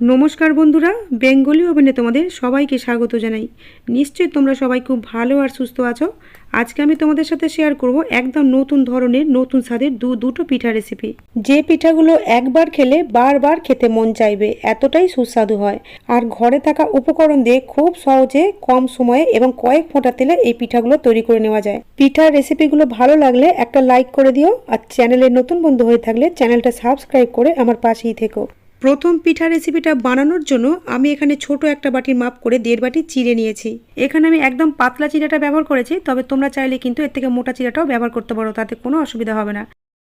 নমস্কার বন্ধুরা, বেঙ্গলি ওভেনে তোমাদের সবাইকে স্বাগত জানাই। নিশ্চয়ই তোমরা সবাই খুব ভালো আর সুস্থ আছো। আজকে আমি তোমাদের সাথে শেয়ার করব একদম নতুন ধরনের, নতুন স্বাদের দু, দুটো পিঠা রেসিপি যে পিঠাগুলো একবার খেলে বারবার খেতে মন চাইবে, এতটাই সুস্বাদু হয়। আর ঘরে থাকা উপকরণ দিয়ে খুব সহজে, কম সময়ে এবং কয়েক ফোঁটা তেলে এই পিঠাগুলো তৈরি করে নেওয়া যায়। পিঠার রেসিপিগুলো ভালো লাগলে একটা লাইক করে দিও। আর চ্যানেলের নতুন বন্ধু হয়ে থাকলে চ্যানেলটা সাবস্ক্রাইব করে আমার পাশেই থেকো। প্রথম পিঠা রেসিপিটা বানানোর জন্য আমি এখানে ছোট একটা বাটির মাপ করে দেড় বাটি চিড়ে নিয়েছি। এখানে আমি একদম পাতলা চিড়েটা ব্যবহার করেছি, তবে তোমরা চাইলে কিন্তু এর থেকে মোটা চিড়াটাও ব্যবহার করতে পারো, তাতে কোনো অসুবিধা হবে না।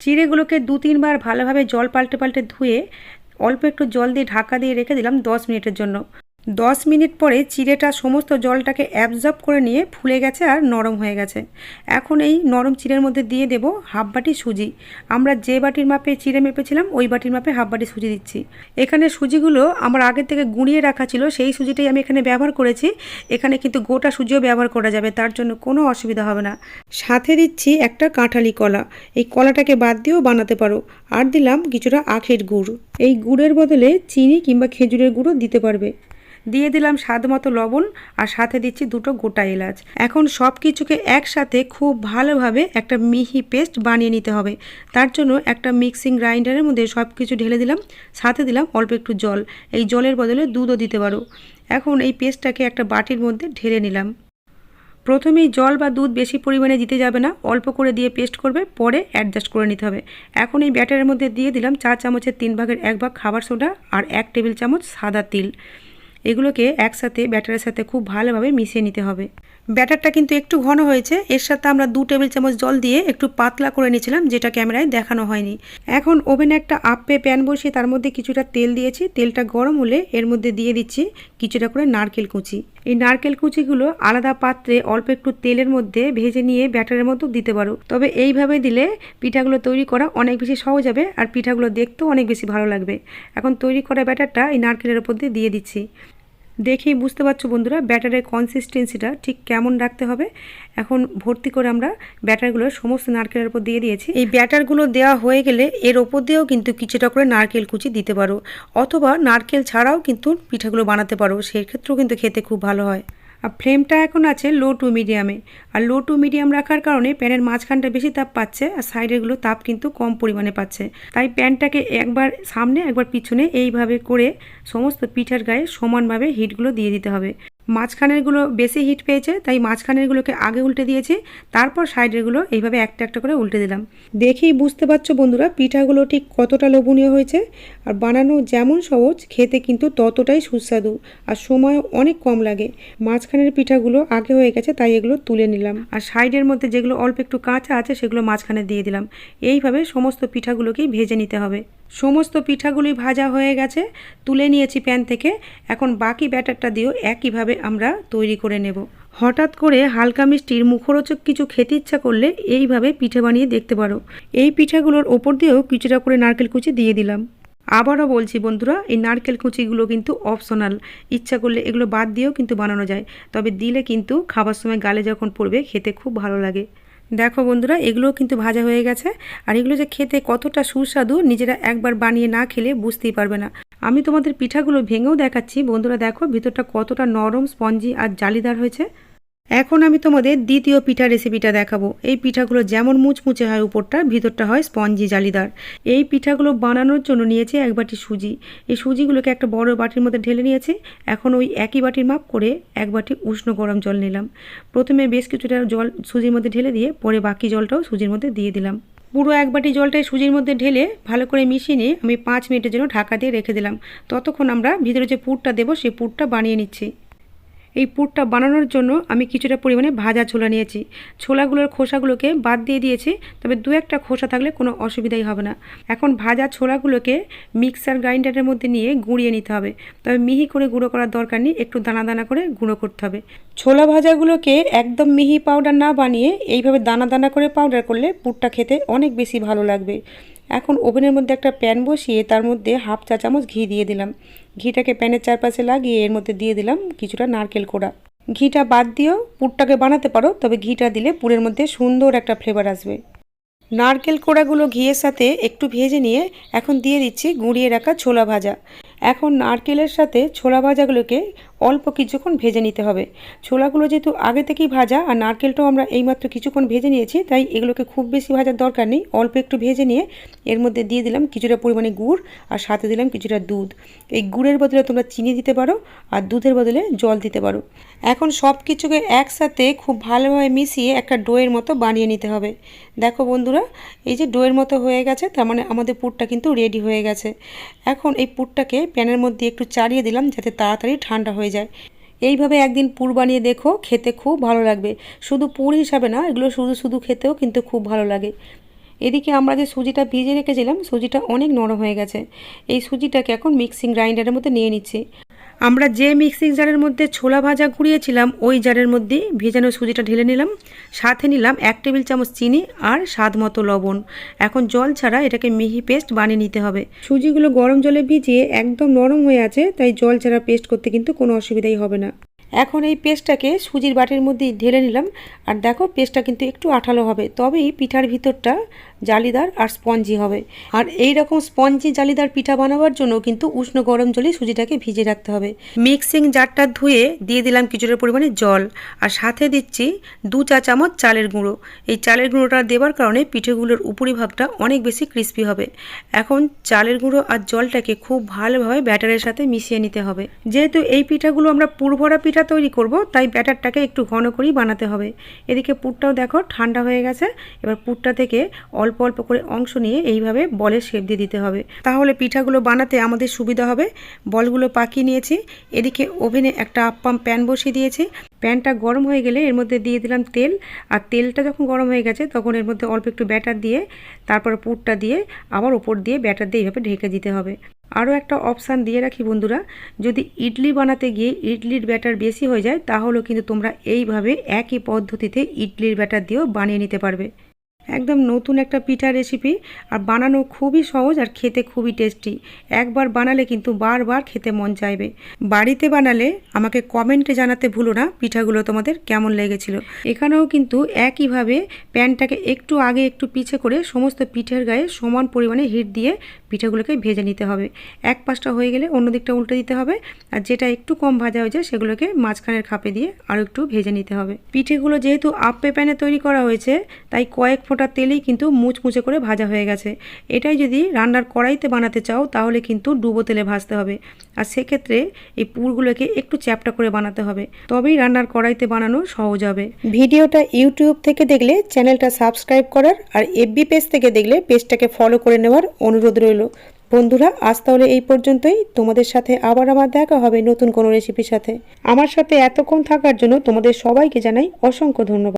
চিড়েগুলোকে দু তিনবার ভালোভাবে জল পাল্টে পাল্টে ধুয়ে অল্প একটু জল দিয়ে ঢাকা দিয়ে রেখে দিলাম দশ মিনিটের জন্য। দশ মিনিট পরে চিড়েটা সমস্ত জলটাকে অ্যাবজর্ব করে নিয়ে ফুলে গেছে আর নরম হয়ে গেছে। এখন এই নরম চিড়ের মধ্যে দিয়ে দেব হাফ বাটি সুজি। আমরা যে বাটির মাপে চিড়ে মেপেছিলাম, ওই বাটির মাপে হাফ বাটি সুজি দিচ্ছি। এখানে সুজিগুলো আমার আগে থেকে গুঁড়িয়ে রাখা ছিল, সেই সুজিটাই আমি এখানে ব্যবহার করেছি। এখানে কিন্তু গোটা সুজিও ব্যবহার করা যাবে, তার জন্য কোনো অসুবিধা হবে না। সাথে দিচ্ছি একটা কাঁঠালি কলা। এই কলাটাকে বাদ দিয়েও বানাতে পারো। আর দিলাম কিছুটা আখের গুড়। এই গুড়ের বদলে চিনি কিংবা খেজুরের গুঁড়ো দিতে পারবে। দিয়ে দিলাম স্বাদ মতো লবণ আর সাথে দিচ্ছি দুটো গোটা এলাচ। এখন সব কিছুকে একসাথে খুব ভালোভাবে একটা মিহি পেস্ট বানিয়ে নিতে হবে। তার জন্য একটা মিক্সিং গ্রাইন্ডারের মধ্যে সব কিছু ঢেলে দিলাম। সাথে দিলাম অল্প একটু জল। এই জলের বদলে দুধও দিতে পারো। এখন এই পেস্টটাকে একটা বাটির মধ্যে ঢেলে নিলাম। প্রথমেই জল বা দুধ বেশি পরিমাণে দিতে যাবে না। অল্প করে দিয়ে পেস্ট করবে, পরে অ্যাডজাস্ট করে নিতে হবে। এখন এই ব্যাটারের মধ্যে দিয়ে দিলাম চা চামচের তিন ভাগের এক ভাগ খাবার সোডা আর এক টেবিল চামচ সাদা তিল। এগুলোকে একসাথে ব্যাটারের সাথে খুব ভালোভাবে মিশিয়ে নিতে হবে। ব্যাটারটা কিন্তু একটু ঘন হয়েছে। এর সাথে আমরা দু টেবিল চামচ জল দিয়ে একটু পাতলা করে নিয়েছিলাম, যেটা ক্যামেরায় দেখানো হয়নি। এখন ওভেনে একটা আপে প্যান বসিয়ে তার মধ্যে কিছুটা তেল দিয়েছি। তেলটা গরম হলে এর মধ্যে দিয়ে দিচ্ছি কিছুটা করে নারকেল কুচি। এই নারকেল কুচিগুলো আলাদা পাত্রে অল্প একটু তেলের মধ্যে ভেজে নিয়ে ব্যাটারের মতো দিতে পারো। তবে এইভাবে দিলে পিঠাগুলো তৈরি করা অনেক বেশি সহজ হবে আর পিঠাগুলো দেখতেও অনেক বেশি ভালো লাগবে। এখন তৈরি করা ব্যাটারটা এই নারকেলের উপর দিয়ে দিয়ে দিচ্ছি। দেখেই বুঝতে পারছ বন্ধুরা, ব্যাটারের কনসিস্টেন্সিটা ঠিক কেমন রাখতে হবে। এখন ভর্তি করে আমরা ব্যাটারগুলো সমস্ত নারকেলের উপর দিয়ে দিয়েছি। এই ব্যাটারগুলো দেওয়া হয়ে গেলে এর ওপর দিয়েও কিন্তু কিছুটা করে নারকেল কুচি দিতে পারো। অথবা নারকেল ছাড়াও কিন্তু পিঠাগুলো বানাতে পারো, সেক্ষেত্রেও কিন্তু খেতে খুব ভালো হয়। আর ফ্লেমটা এখন আছে লো টু মিডিয়ামে। আর লো টু মিডিয়াম রাখার কারণে প্যানের মাঝখানটা বেশি তাপ পাচ্ছে আর সাইডেরগুলো তাপ কিন্তু কম পরিমাণে পাচ্ছে। তাই প্যানটাকে একবার সামনে, একবার পিছনে এইভাবে করে সমস্ত পিঠার গায়ে সমানভাবে হিটগুলো দিয়ে দিতে হবে। মাঝখানেরগুলো বেশি হিট পেয়েছে, তাই মাঝখানেরগুলোকে আগে উল্টে দিয়েছি, তারপর সাইডেরগুলো এইভাবে একটা একটা করে উল্টে দিলাম। দেখেই বুঝতে পারছ বন্ধুরা, পিঠাগুলো ঠিক কতটা লোভনীয় হয়েছে, আর বানানো যেমন সহজ, খেতে কিন্তু ততটাই সুস্বাদু, আর সময় অনেক কম লাগে। মাঝখানের পিঠাগুলো আগে হয়ে গেছে, তাই এগুলো তুলে নিলাম। আর সাইডের মধ্যে যেগুলো অল্প একটু কাঁচা আছে, সেগুলো মাঝখানে দিয়ে দিলাম। এইভাবে সমস্ত পিঠাগুলোকেই ভেজে নিতে হবে। সমস্ত পিঠাগুলি ভাজা হয়ে গেছে, তুলে নিয়েছি প্যান থেকে। এখন বাকি ব্যাটারটা দিয়েও একইভাবে আমরা তৈরি করে নেব। হঠাৎ করে হালকা মিষ্টির মুখরোচক কিছু খেতে ইচ্ছা করলে এইভাবে পিঠে বানিয়ে দেখতে পারো। এই পিঠাগুলোর ওপর দিয়েও কিছুটা করে নারকেল কুচি দিয়ে দিলাম। আবারও বলছি বন্ধুরা, এই নারকেল কুচিগুলো কিন্তু অপশনাল। ইচ্ছা করলে এগুলো বাদ দিয়েও কিন্তু বানানো যায়। তবে দিলে কিন্তু খাবার সময় গালে যখন পড়বে, খেতে খুব ভালো লাগে। দেখো বন্ধুরা, এগুলোও কিন্তু ভাজা হয়ে গেছে। আর এগুলো যে খেতে কতটা সুস্বাদু, নিজেরা একবার বানিয়ে না খেলে বুঝতেই পারবে না। আমি তোমাদের পিঠাগুলো ভেঙেও দেখাচ্ছি। বন্ধুরা দেখো, ভিতরটা কতটা নরম, স্পঞ্জি আর জালিদার হয়েছে। এখন আমি তোমাদের দ্বিতীয় পিঠা রেসিপিটা দেখাবো। এই পিঠাগুলো যেমন মুচমুচে হয় উপরটা ভিতরটা হয় স্পঞ্জি জালিদার। এই পিঠাগুলো বানানোর জন্য নিয়েছি এক বাটি সুজি। এই সুজিগুলোকে একটা বড় বাটির মধ্যে ঢেলে নিয়েছি। এখন ওই একই বাটির মাপ করে এক বাটি উষ্ণ গরম জল নিলাম। প্রথমে বেশ কিছুটা জল সুজির মধ্যে ঢেলে দিয়ে পরে বাকি জলটাও সুজির মধ্যে দিয়ে দিলাম। পুরো এক বাটি জলটাই সুজির মধ্যে ঢেলে ভালো করে মিশিয়ে নিয়ে আমি পাঁচ মিনিটের জন্য ঢাকা দিয়ে রেখে দিলাম। ততক্ষণ আমরা ভিতরে যে পুরটা দেবো, সেই পুরটা বানিয়ে নিচ্ছি। এই পুরটা বানানোর জন্য আমি কিছুটা পরিমাণে ভাজা ছোলা নিয়েছি। ছোলাগুলোর খোসাগুলোকে বাদ দিয়ে দিয়েছি, তবে দু একটা খোসা থাকলে কোনো অসুবিধাই হবে না। এখন ভাজা ছোলাগুলোকে মিক্সার গ্রাইন্ডারের মধ্যে নিয়ে গুঁড়িয়ে নিতে হবে। তবে মিহি করে গুঁড়ো করার দরকার নেই, একটু দানা দানা করে গুঁড়ো করতে হবে। ছোলা ভাজাগুলোকে একদম মিহি পাউডার না বানিয়ে এইভাবে দানা দানা করে পাউডার করলে পুরটা খেতে অনেক বেশি ভালো লাগবে। এখন ওভেনের মধ্যে একটা প্যান বসিয়ে তার মধ্যে হাফ চা চামচ ঘি দিয়ে দিলাম। ঘিটাকে প্যানের চারপাশে লাগিয়ে এর মধ্যে দিয়ে দিলাম কিছুটা নারকেল কোড়া। ঘিটা বাদ দিয়েও পুরটাকে বানাতে পারো, তবে ঘিটা দিলে পুরের মধ্যে সুন্দর একটা ফ্লেভার আসবে। নারকেল কোড়াগুলো ঘিয়ের সাথে একটু ভেজে নিয়ে এখন দিয়ে দিচ্ছি গুঁড়িয়ে রাখা ছোলা ভাজা। এখন নারকেলের সাথে ছোলা ভাজাগুলোকে অল্প কিছুক্ষণ ভেজে নিতে হবে। ছোলাগুলো যেহেতু আগে থেকেই ভাজা আর নারকেলটাও আমরা এইমাত্র কিছুক্ষণ ভেজে নিয়েছি, তাই এগুলোকে খুব বেশি ভাজার দরকার নেই। অল্প একটু ভেজে নিয়ে এর মধ্যে দিয়ে দিলাম কিছুটা পরিমাণে গুড় আর সাথে দিলাম কিছুটা দুধ। এই গুড়ের বদলে তোমরা চিনি দিতে পারো আর দুধের বদলে জল দিতে পারো। এখন সব কিছুকে একসাথে খুব ভালোভাবে মিশিয়ে একটা ডোয়ের মতো বানিয়ে নিতে হবে। দেখো বন্ধুরা, এই যে ডোয়ের মতো হয়ে গেছে, তার মানে আমাদের পুরটা কিন্তু রেডি হয়ে গেছে। এখন এই পুরটাকে প্যানের মধ্যে একটু চাড়িয়ে দিলাম যাতে তাড়াতাড়ি ঠান্ডা হয়ে যায়। এইভাবে একদিন পুর বানিয়ে দেখো, খেতে খুব ভালো লাগবে। শুধু পুর হিসাবে না, এগুলো শুধু শুধু খেতেও কিন্তু খুব ভালো লাগে। এদিকে আমরা যে সুজিটা ভিজে রেখেছিলাম, সুজিটা অনেক নরম হয়ে গেছে। এই সুজিটাকে এখন মিক্সিং গ্রাইন্ডারের মধ্যে নিয়ে নিচ্ছি। আমরা যে মিক্সিং জারের মধ্যে ছোলা ভাজা গুঁড়িয়েছিলাম, ওই জারের মধ্যে ভেজানো সুজিটা ঢেলে নিলাম। সাথে নিলাম এক টেবিল চামচ চিনি আর স্বাদ মতো লবণ। এখন জল ছাড়া এটাকে মিহি পেস্ট বানিয়ে নিতে হবে। সুজিগুলো গরম জলে ভিজিয়ে একদম নরম হয়ে আছে, তাই জল ছাড়া পেস্ট করতে কিন্তু কোনো অসুবিধাই হবে না। এখন এই পেস্টটাকে সুজির বাটির মধ্যে ঢেলে নিলাম। আর দেখো, পেস্টটা কিন্তু একটু আঠালো হবে, তবেই পিঠার ভিতরটা জালিদার আর স্পঞ্জি হবে। আর এই রকম স্পঞ্জি জালিদার পিঠা বানাবার জন্য কিন্তু উষ্ণ গরম জলে সুজিটাকে ভিজে রাখতে হবে। মিক্সিং জারটা ধুয়ে দিয়ে দিলাম কিছুটা পরিমাণে জল, আর সাথে দিচ্ছি দু চা চামচ চালের গুঁড়ো। এই চালের গুঁড়োটা দেওয়ার কারণে পিঠেগুলোর উপরিভাগটা অনেক বেশি ক্রিস্পি হবে। এখন চালের গুঁড়ো আর জলটাকে খুব ভালোভাবে ব্যাটারের সাথে মিশিয়ে নিতে হবে। যেহেতু এই পিঠাগুলো আমরা পুরভরা পিঠা তৈরি করব, তাই ব্যাটারটাকে একটু ঘন করেই বানাতে হবে। এদিকে পুরটাও দেখো ঠান্ডা হয়ে গেছে, এবার পুরটা থেকে অল্প অল্প করে অংশ নিয়ে এইভাবে বলের শেপ দিয়ে দিতে হবে। তাহলে পিঠাগুলো বানাতে আমাদের সুবিধা হবে। বলগুলো পাকিয়ে নিয়েছি, এদিকে ওভেনে একটা আপ্পাম প্যান বসিয়ে দিয়েছি। প্যানটা গরম হয়ে গেলে এর মধ্যে দিয়ে দিলাম তেল, আর তেলটা যখন গরম হয়ে গেছে তখন এর মধ্যে অল্প একটু ব্যাটার দিয়ে, তারপর পুরটা দিয়ে আবার ওপর দিয়ে ব্যাটার দিয়ে এইভাবে ঢেকে দিতে হবে। আরও একটা অপশান দিয়ে রাখি বন্ধুরা, যদি ইডলি বানাতে গিয়ে ইডলির ব্যাটার বেশি হয়ে যায়, তাহলেও কিন্তু তোমরা এইভাবে একই পদ্ধতিতে ইডলির ব্যাটার দিয়েও বানিয়ে নিতে পারবে। একদম নতুন একটা পিঠা রেসিপি আর বানানো খুবই সহজ আর খেতে খুবই টেস্টি একবার বানালে কিন্তু বারবার খেতে মন চাইবে। বাড়িতে বানালে আমাকে কমেন্টে জানাতে ভুলো না পিঠাগুলো তোমাদের কেমন লেগেছিল। এখানেও কিন্তু একইভাবে প্যানটাকে একটু আগে একটু পিছে করে সমস্ত পিঠের গায়ে সমান পরিমাণে হিট দিয়ে পিঠাগুলোকে ভেজে নিতে হবে। এক পাশটা হয়ে গেলে অন্য দিকটা উল্টে দিতে হবে আর যেটা একটু কম ভাজা হয়েছে সেগুলোকে মাঝখানের খাপে দিয়ে আরও একটু ভেজে নিতে হবে। পিঠেগুলো যেহেতু আপ্পে প্যানে তৈরি করা হয়েছে, তাই কয়েক ফোঁটা তেলেই কিন্তু মুচমুচে করে ভাজা হয়ে গেছে। এটাই যদি রান্নার কড়াইতে বানাতে চাও, তাহলে কিন্তু ডুবো তেলে ভাজতে হবে। আর সেক্ষেত্রে এই পুরগুলোকে একটু চ্যাপটা করে বানাতে হবে। তবেই রান্নার কড়াইতে বানানো সহজ হবে। ভিডিওটা ইউটিউব থেকে দেখলে, চ্যানেলটা সাবস্ক্রাইব করার আর এফবি পেজ থেকে দেখলে, পেজটাকে ফলো করে নেওয়ার অনুরোধ রইল। বন্ধুরা, আজ তাহলে এই পর্যন্তই। তোমাদের সাথে আবার আমার দেখা হবে নতুন কোনো রেসিপির সাথে। আমার সাথে এতক্ষণ থাকার জন্য তোমাদের সবাইকে জানাই অসংখ্য ধন্যবাদ।